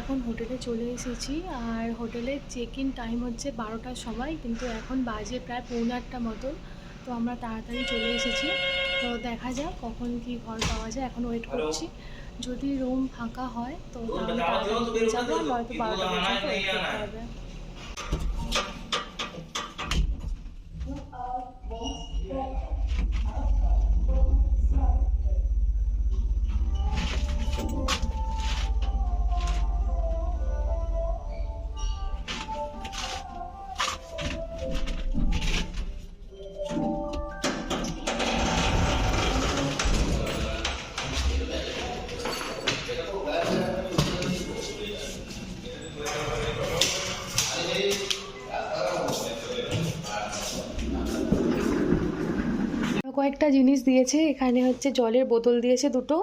এখন হোটেলে চলে এসেছি আর হোটেলের চেক ইন টাইম হচ্ছে বারোটার সময় কিন্তু এখন বাজে প্রায় পৌনে আটটা মতন। তো আমরা তাড়াতাড়ি চলে এসেছি। তো দেখা যাক কখন কি ঘর পাওয়া যায়। এখন ওয়েট করছি। যদি রুম ফাঁকা হয় তো তাহলে তাড়াতাড়ি যাব নয়তো বারোটা পর্যন্ত ওয়েট করতে হবে। কয়েকটা জিনিস দিয়েছে। এখানে হচ্ছে জলের বোতল দিয়েছে দুটো।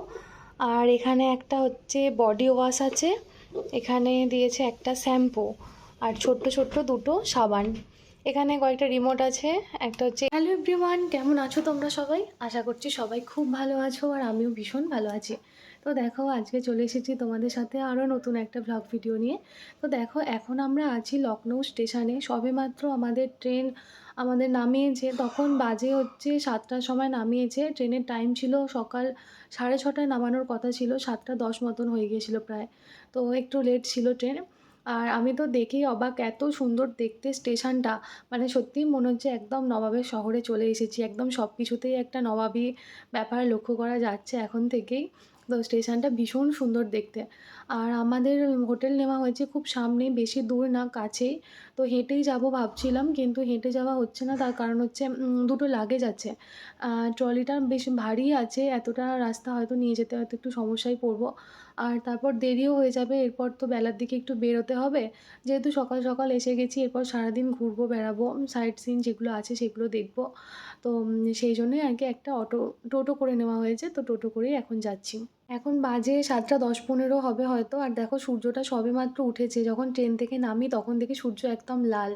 আর এখানে একটা হচ্ছে বডি ওয়াশ আছে। এখানে দিয়েছে একটা শ্যাম্পু আর ছোট্ট ছোট্ট দুটো সাবান। এখানে কয়েকটা রিমোট আছে। একটা হচ্ছে হ্যালো এভরিওয়ান কেমন আছো তোমরা সবাই? আশা করছি সবাই খুব ভালো আছো আর আমিও ভীষণ ভালো আছি। তো দেখো, আজকে চলে এসেছি তোমাদের সাথে আরও নতুন একটা ব্লগ ভিডিও নিয়ে। তো দেখো, এখন আমরা আছি লখনৌ স্টেশনে। সবেমাত্র আমাদের ট্রেন আমাদের নামিয়েছে। তখন বাজে হচ্ছে সাতটার সময় নামিয়েছে। ট্রেনের টাইম ছিল সকাল সাড়ে ছটায় নামানোর কথা ছিল। সাতটা দশ মতন হয়ে গিয়েছিল প্রায়। তো একটু লেট ছিল ট্রেন। আর আমি তো দেখেই অবাক, এত সুন্দর দেখতে স্টেশনটা। মানে সত্যিই মনে হচ্ছে একদম নবাবের শহরে চলে এসেছি। একদম সব কিছুতেই একটা নবাবী ব্যাপার লক্ষ্য করা যাচ্ছে এখন থেকেই। তো স্টেশনটা ভীষণ সুন্দর দেখতে। আর আমাদের হোটেল নেওয়া হয়েছে খুব সামনে, বেশি দূর না, কাছেই। তো হেঁটেই যাব ভাবছিলাম, কিন্তু হেঁটে যাওয়া হচ্ছে না। তার কারণ হচ্ছে দুটো লাগেজ আছে। ট্রলিটা বেশ ভারী আছে, এতটা রাস্তা হয়তো নিয়ে যেতে হয়তো একটু সমস্যায় পড়ব। আর তারপর দেরিও হয়ে যাবে, এরপর তো বেলার দিকে একটু বেরোতে হবে। যেহেতু সকাল সকাল এসে গেছি, এরপর সারাদিন ঘুরবো, বেড়াবো সাইট সিন যেগুলো আছে সেগুলো দেখব। তো সেই জন্যই আর কি একটা অটো, টোটো করে নেওয়া হয়েছে, তো টোটো করেই এখন যাচ্ছি। এখন বাজে সাতটা দশ পনেরো হবে হয়তো। আর দেখো সূর্যটা সবে মাত্র উঠেছে। যখন ট্রেন থেকে নামি তখন দেখি সূর্য একদম লাল।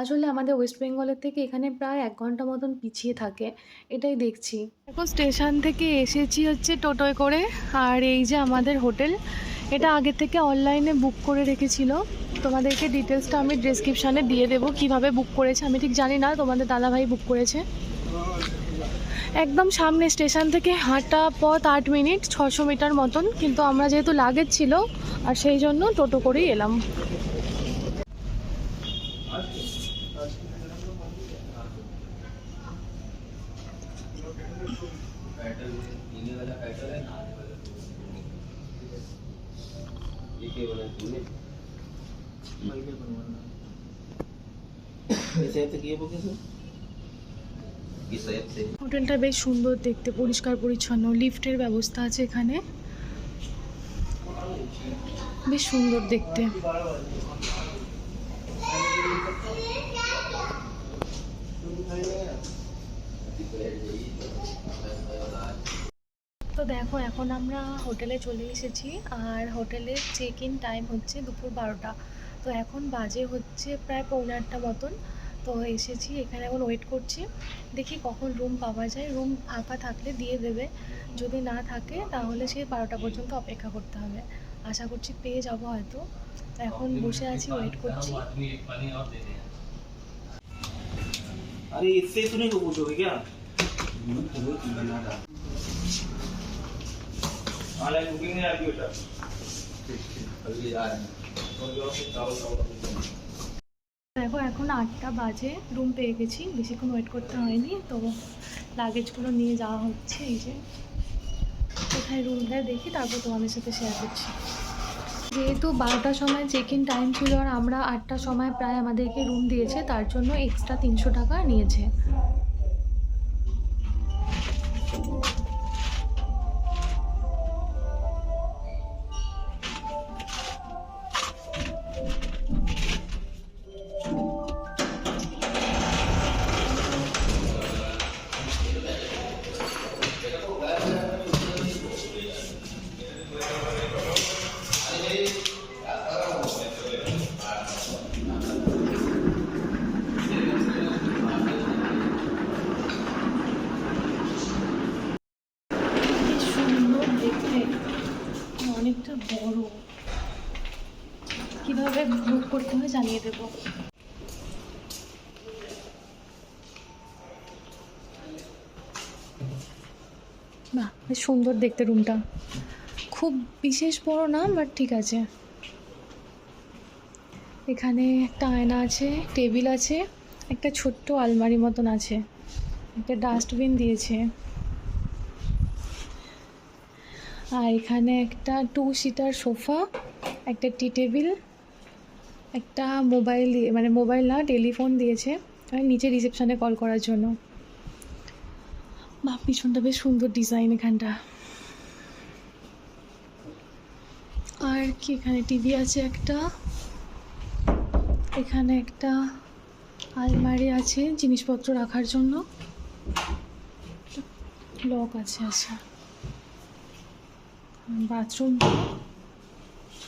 আসলে আমাদের ওয়েস্ট বেঙ্গলের থেকে এখানে প্রায় এক ঘণ্টা মতন পিছিয়ে থাকে। এটাই দেখছি। এখন স্টেশন থেকে এসেছি হচ্ছে টোটোয় করে। আর এই যে আমাদের হোটেল, এটা আগে থেকে অনলাইনে বুক করে রেখেছিল। তোমাদেরকে ডিটেলসটা আমি ডেসক্রিপশানে দিয়ে দেবো কীভাবে বুক করেছে। আমি ঠিক জানি না, তোমাদের দাদাভাই বুক করেছে। একদম সামনে স্টেশন থেকে হাঁটা পথ আট মিনিট ছশো মিটার মতন কিন্তু আমরা যেহেতু লাগেজ ছিল আর সেই জন্য টোটো করেই এলাম पैटर्न पीने वाला पैटर्न है হোটেলটা বেশ সুন্দর দেখতে, পরিষ্কার পরিচ্ছন্ন, লিফটের ব্যবস্থা আছে এখানে। বেশ সুন্দর দেখতে। তো দেখো, এখন আমরা হোটেলে চলে এসেছি, আর হোটেলের চেক ইন টাইম হচ্ছে দুপুর বারোটা। তো এখন বাজে হচ্ছে প্রায় পৌনে আটটা মতন। তো এসেছি এখানে এখন ওয়েট করছি দেখি কখন রুম পাওয়া যায় রুম ফাঁকা থাকলে দিয়ে দেবে যদি না থাকে তাহলে সেই বারোটা পর্যন্ত অপেক্ষা করতে হবে আশা করছি পেয়ে যাবো হয়তো তো এখন বসে আছি ওয়েট করছি आदमी एक पानी और दे दे अरे इससे तूने को पूछोगे क्या ऑनलाइन बुकिंग नहीं आती बेटा अभी आ रहे हैं और जो चावल चावल দেখো, এখন আটটা বাজে। রুম পেয়ে গেছি, বেশিক্ষণ ওয়েট করতে হয়নি। তো লাগেজগুলো নিয়ে যাওয়া হচ্ছে, এই যে। কোথায় রুম দেয় দেখি, তারপর তোমাদের সাথে শেয়ার করছি। যেহেতু বারোটার সময় চেক ইন টাইম ছিল আর আমরা আটটার সময় প্রায় আমাদেরকে রুম দিয়েছে, তার জন্য এক্সট্রা তিনশো টাকা নিয়েছে। অনেকটা বড়। কীভাবে বুক করতে হয় জানিয়ে দেবো। বাহ, বেশ সুন্দর দেখতে রুমটা খুব বিশেষ বড় না বাট ঠিক আছে। এখানে একটা আয়না আছে, টেবিল আছে, একটা ছোট্ট আলমারি মতন আছে। একটা ডাস্টবিন দিয়েছে। আর এখানে একটা টু সিটার সোফা একটা টি টেবিল একটা মোবাইল মানে মোবাইল না টেলিফোন দিয়েছে, আর নিচে রিসেপশানে কল করার জন্য। বা পিছনটা বেশ সুন্দর ডিজাইন এখানটা। আর কি, এখানে টিভি আছে একটা, এখানে একটা আলমারি আছে জিনিসপত্র রাখার জন্য। লক আছে আচ্ছা। বাথরুম।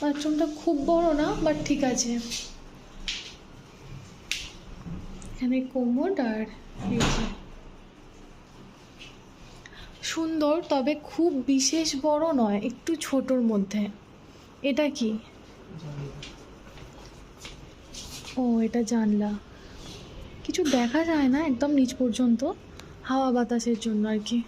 বাথরুমটা খুব বড় না বাট ঠিক আছে। এখানে কোমোড আর সুন্দর, তবে খুব বিশেষ বড় নয়, একটু ছোটোর মধ্যে। এটা কি? ও, এটা জানলা। কিছু দেখা যায় না, একদম নিচ পর্যন্ত। হাওয়া বাতাসের জন্য আর কি।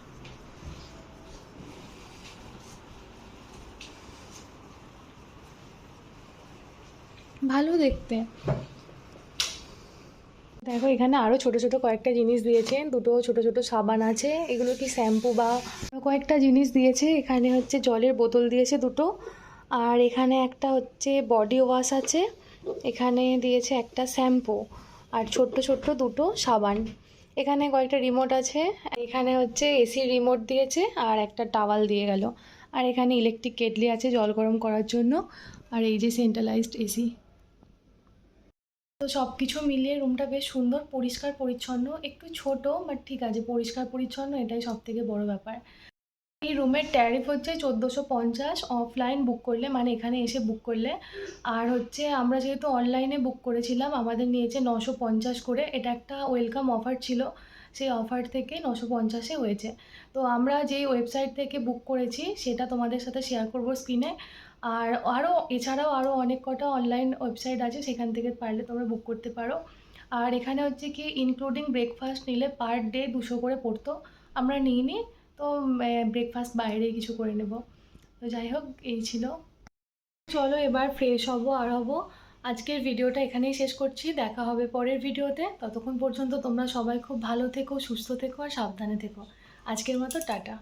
ভালো দেখতে। দেখো, এখানে আরও ছোট ছোট কয়েকটা জিনিস দিয়েছে। দুটো ছোট ছোট সাবান আছে, এগুলো কি শ্যাম্পু বা কয়েকটা জিনিস দিয়েছে। এখানে হচ্ছে জলের বোতল দিয়েছে দুটো। আর এখানে একটা হচ্ছে বডি ওয়াশ আছে। এখানে দিয়েছে একটা শ্যাম্পু। আর ছোট্ট ছোট্ট দুটো সাবান। এখানে কয়েকটা রিমোট আছে। এখানে হচ্ছে এসির রিমোট দিয়েছে আর একটা টাওয়াল দিয়ে গেল। আর এখানে ইলেকট্রিক কেটলি আছে জল গরম করার জন্য। আর এই যে সেন্ট্রালাইজড এসি তো সব কিছু মিলিয়ে রুমটা বেশ সুন্দর, পরিষ্কার, পরিচ্ছন্ন। একটু ছোট বাট ঠিক আছে, পরিষ্কার, পরিচ্ছন্ন, এটাই সব থেকে বড় ব্যাপার। এই রুমের ট্যারিফ হচ্ছে চোদ্দোশো পঞ্চাশ অফলাইন বুক করলে মানে এখানে এসে বুক করলে। আর হচ্ছে আমরা যেহেতু অনলাইনে বুক করেছিলাম, আমাদের নিয়েছে নশো পঞ্চাশ করে। এটা একটা ওয়েলকাম অফার ছিল। সেই অফার থেকে নশো পঞ্চাশে হয়েছে। তো আমরা যেই ওয়েবসাইট থেকে বুক করেছি, সেটা তোমাদের সাথে শেয়ার করব স্ক্রিনে আর আরও এছাড়াও আরও অনেক কটা অনলাইন ওয়েবসাইট আছে, সেখান থেকে পারলে তোমরা বুক করতে পারো। আর এখানে হচ্ছে কি ইনক্লুডিং ব্রেকফাস্ট নিলে পার ডে দুশো করে পড়তো। আমরা নিই নি তো ব্রেকফাস্ট বাইরেই কিছু করে নেব। তো যাই হোক, এই ছিল। চলো এবার ফ্রেশ হব, আর হব। আজকের ভিডিওটা এখানেই শেষ করছি। দেখা হবে পরের ভিডিওতে। ততক্ষণ পর্যন্ত তোমরা সবাই খুব ভালো থেকো, সুস্থ থেকো আর সাবধানে থেকো। আজকের মতো টাটা।